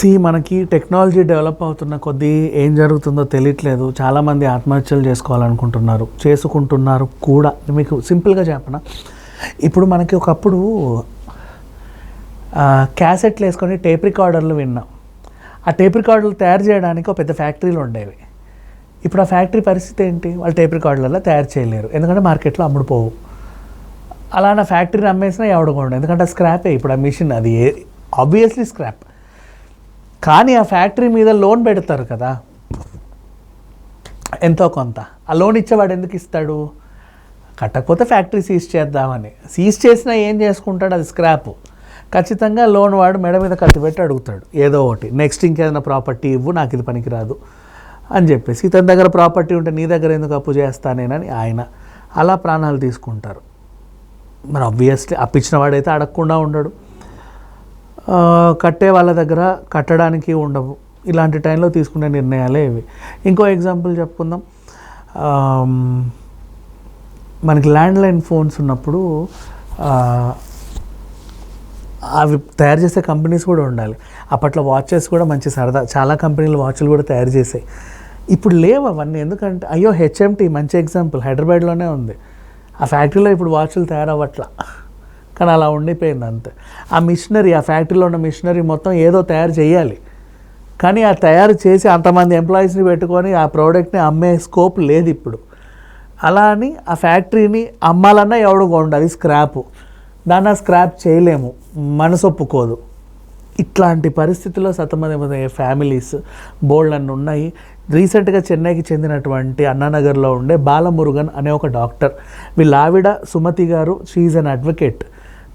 C మనకి technology develop అవుతున్న కొద్దీ ఏం జరుగుతుందో తెలియట్లేదు. చాలామంది ఆత్మహత్యలు చేసుకోవాలనుకుంటున్నారు. చేసుకుంటున్నారు కూడా. మీకు సింపుల్గా చెప్పనా? ఇప్పుడు మనకి ఒకప్పుడు క్యాసెట్లు వేసుకొని టేప్ రికార్డర్లు విన్నాం. ఆ టేప్ రికార్డులు తయారు చేయడానికి ఒక పెద్ద ఫ్యాక్టరీలు ఉండేవి. ఇప్పుడు ఆ ఫ్యాక్టరీ పరిస్థితి ఏంటి? వాళ్ళు టేప్ రికార్డులలో తయారు చేయలేరు. ఎందుకంటే మార్కెట్లో అమ్ముడుపోవు అలా నా ఫ్యాక్టరీని అమ్మేసినా ఎవడకుండా ఎందుకంటే స్క్రాపే. ఇప్పుడు ఆ మిషన్ అది ఆబ్వియస్లీ స్క్రాప్ కానీ ఆ ఫ్యాక్టరీ మీద లోన్ పెడతారు కదా. ఎంతో కొంత. ఆ లోన్ ఇచ్చేవాడు ఎందుకు ఇస్తాడు? కట్టకపోతే ఫ్యాక్టరీ సీజ్ చేద్దామని. సీజ్ చేసినా ఏం చేసుకుంటాడు? అది స్క్రాప్. ఖచ్చితంగా లోన్ వాడు మెడ మీద కత్తి పెట్టి అడుగుతాడు. ఏదో ఒకటి. నెక్స్ట్ ఇంకేదైనా ప్రాపర్టీ ఇవ్వు నాకు ఇది పనికిరాదు అని చెప్పేసి. ఇతని దగ్గర ప్రాపర్టీ ఉంటే నీ దగ్గర ఎందుకు అప్పు చేస్తానేనని ఆయన అలా ప్రాణాలు తీసుకుంటారు. మరి ఆబ్వియస్లీ అప్పించిన వాడైతే అడగకుండా ఉండడు. కట్టే వాళ్ళ దగ్గర కట్టడానికి ఉండవు. ఇలాంటి టైంలో తీసుకునే నిర్ణయాలే ఇవి. ఇంకో ఎగ్జాంపుల్ చెప్పుకుందాం. మనకి ల్యాండ్లైన్ ఫోన్స్ ఉన్నప్పుడు అవి తయారు చేసే కంపెనీస్ కూడా ఉండాలి. అప్పట్లో వాచెస్ కూడా మంచి సరదా చాలా కంపెనీలు వాచ్లు కూడా తయారు చేసాయి. ఇప్పుడు లేవు అవన్నీ. ఎందుకంటే అయ్యో హెచ్ఎంటీ మంచి ఎగ్జాంపుల్ హైదరాబాద్లోనే ఉంది. ఆ ఫ్యాక్టరీలో ఇప్పుడు వాచ్లు తయారవ్వట్లా. కానీ అలా ఉండిపోయింది అంతే. ఆ మిషనరీ ఆ ఫ్యాక్టరీలో ఉన్న మిషనరీ మొత్తం ఏదో తయారు చేయాలి. కానీ ఆ తయారు చేసి అంతమంది ఎంప్లాయీస్ని పెట్టుకొని ఆ ప్రోడక్ట్ని అమ్మే స్కోప్ లేదు ఇప్పుడు. అలా అని ఆ ఫ్యాక్టరీని అమ్మాలన్నా ఎవడు కొండు అది స్క్రాప్. దాన్ని స్క్రాప్ చేయలేము మనసు ఒప్పుకోదు. ఇట్లాంటి పరిస్థితుల్లో సతమతమయ్యే ఫ్యామిలీస్ బోల్డ్ అన్ని ఉన్నాయి. రీసెంట్గా చెన్నైకి చెందినటువంటి అన్నానగర్లో ఉండే బాలమురుగన్ అనే ఒక డాక్టర్. వీళ్ళ ఆవిడ సుమతి గారు షీఈ్ అన్ అడ్వకేట్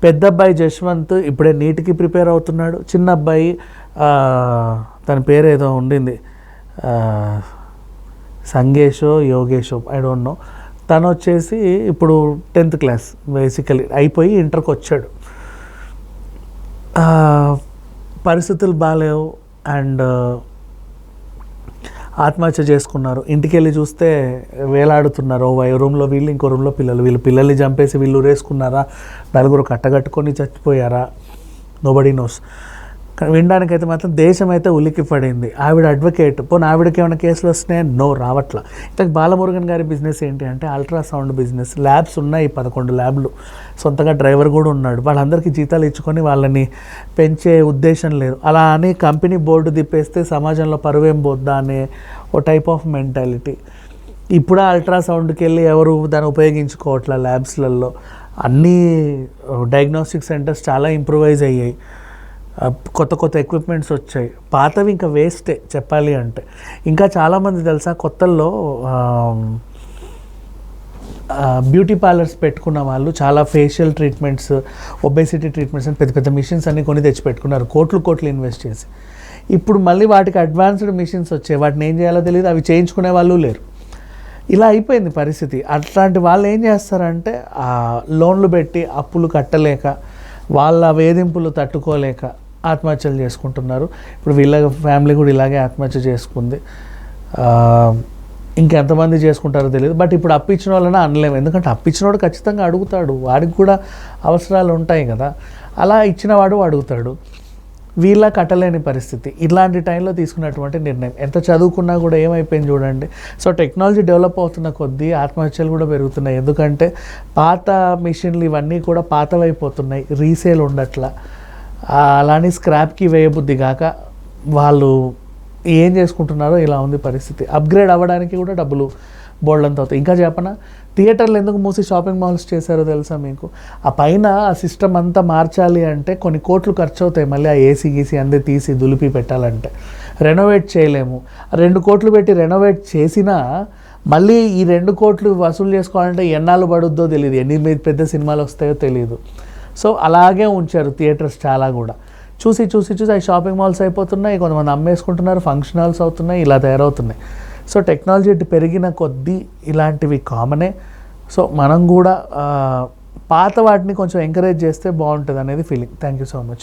పెద్ద అబ్బాయి జశ్వంత్ ఇప్పుడే నీటికి ప్రిపేర్ అవుతున్నాడు. చిన్న అబ్బాయి తన పేరు ఏదో ఉండింది. సంగేషో యోగేషో ఐ డోంట్ నో తను వచ్చేసి ఇప్పుడు టెన్త్ క్లాస్ బేసికలీ అయిపోయి ఇంటర్కి వచ్చాడు. పరిస్థితులు బాగాలేవు అండ్ ఆత్మహత్య చేసుకున్నారు. ఇంటికి వెళ్ళి చూస్తే వేలాడుతున్నారు. ఓ రూమ్లో వీళ్ళు ఇంకో రూమ్లో పిల్లలు. వీళ్ళు పిల్లల్ని చంపేసి వీళ్ళు ఊరేసుకున్నారా? నలుగురు కట్టగట్టుకొని చచ్చిపోయారా? నోబడీ నోస్ వినడానికైతే మాత్రం దేశం అయితే ఉలిక్కి పడింది ఆవిడ అడ్వకేట్ పోనీ ఆవిడకి ఏమైనా కేసులు వస్తున్నాయి? నో రావట్లా. ఇంతకు బాలమురుగన్ గారి బిజినెస్ ఏంటి అంటే అల్ట్రాసౌండ్ బిజినెస్ ల్యాబ్స్ ఉన్నాయి పదకొండు ల్యాబ్లు సొంతగా డ్రైవర్ కూడా ఉన్నాడు. వాళ్ళందరికీ జీతాలు ఇచ్చుకొని వాళ్ళని పెంచే ఉద్దేశం లేదు. అలా అని కంపెనీ బోర్డు తిప్పేస్తే సమాజంలో పరువేం పోద్దా అనే ఓ టైప్ ఆఫ్ మెంటాలిటీ ఇప్పుడు అల్ట్రాసౌండ్కి వెళ్ళి ఎవరు దాన్ని ఉపయోగించుకోవట్లే ల్యాబ్స్లలో అన్నీ uh, డయాగ్నోస్టిక్ సెంటర్స్ చాలా ఇంప్రూవైజ్ అయ్యాయి. కొత్త కొత్త ఎక్విప్మెంట్స్ వచ్చాయి. పాతవి ఇంకా వేస్టే చెప్పాలి అంటే. ఇంకా చాలామంది తెలుసా కొత్తల్లో బ్యూటీ పార్లర్స్ పెట్టుకున్న వాళ్ళు చాలా ఫేషియల్ ట్రీట్మెంట్స్ ఒబేసిటీ ట్రీట్మెంట్స్ అని పెద్ద పెద్ద మిషన్స్ అన్ని కొని తెచ్చి పెట్టుకున్నారు కోట్లు కోట్లు ఇన్వెస్ట్ చేసి. ఇప్పుడు మళ్ళీ వాటికి అడ్వాన్స్డ్ మిషన్స్ వచ్చాయి. వాటిని ఏం చేయాలో తెలియదు. అవి చేయించుకునే వాళ్ళు లేరు. ఇలా అయిపోయింది పరిస్థితి. అట్లాంటి వాళ్ళు ఏం చేస్తారంటే లోన్లు పెట్టి అప్పులు కట్టలేక వాళ్ళ వేధింపులు తట్టుకోలేక ఆత్మహత్యలు చేసుకుంటున్నారు. ఇప్పుడు వీళ్ళ ఫ్యామిలీ కూడా ఇలాగే ఆత్మహత్య చేసుకుంది. ఇంకెంతమంది చేసుకుంటారో తెలియదు. బట్ ఇప్పుడు అప్పించిన వాళ్ళని అనలేము. ఎందుకంటే అప్పించినవాడు ఖచ్చితంగా అడుగుతాడు. వాడికి కూడా అవసరాలు ఉంటాయి కదా. అలా ఇచ్చినవాడు అడుగుతాడు. వీళ్ళ కట్టలేని పరిస్థితి. ఇలాంటి టైంలో తీసుకున్నటువంటి నిర్ణయం. ఎంత చదువుకున్నా కూడా ఏమైపోయింది చూడండి. సో టెక్నాలజీ డెవలప్ అవుతున్న కొద్దీ ఆత్మహత్యలు కూడా పెరుగుతున్నాయి. ఎందుకంటే పాత మిషన్లు ఇవన్నీ కూడా పాతవైపోతున్నాయి. రీసేల్ ఉండట్లా. అలానే స్క్రాప్కి వేయబుద్ధి కాక వాళ్ళు ఏం చేసుకుంటున్నారో ఇలా ఉంది పరిస్థితి. అప్గ్రేడ్ అవ్వడానికి కూడా డబ్బులు బోల్డంత అవుతాయి. ఇంకా చెప్పనా? థియేటర్లు ఎందుకు మూసి షాపింగ్ మాల్స్ చేశారో తెలుసా మీకు? ఆ పైన ఆ సిస్టమ్ అంతా మార్చాలి అంటే కొన్ని కోట్లు ఖర్చు అవుతాయి. మళ్ళీ ఆ ఏసీ గీసీ అందే తీసి దులిపి పెట్టాలంటే. రెనోవేట్ చేయలేము. రెండు కోట్లు పెట్టి రెనోవేట్ చేసినా మళ్ళీ ఈ రెండు కోట్లు వసూలు చేసుకోవాలంటే ఎన్నాళ్ళు పడుద్దో తెలియదు ఎన్ని పెద్ద సినిమాలు వస్తాయో తెలియదు సో అలాగే ఉంచారు థియేటర్స్ చాలా కూడా. చూసి చూసి చూసి అవి షాపింగ్ మాల్స్ అయిపోతున్నాయి కొంతమంది అమ్మేసుకుంటున్నారు ఫంక్షన్ హాల్స్ అవుతున్నాయి ఇలా తయారవుతున్నాయి. సో టెక్నాలజీ పెరిగిన కొద్దీ ఇలాంటివి కామనే. సో మనం కూడా పాత వాటిని కొంచెం ఎంకరేజ్ చేస్తే బాగుంటుంది అనేది feeling thank you so much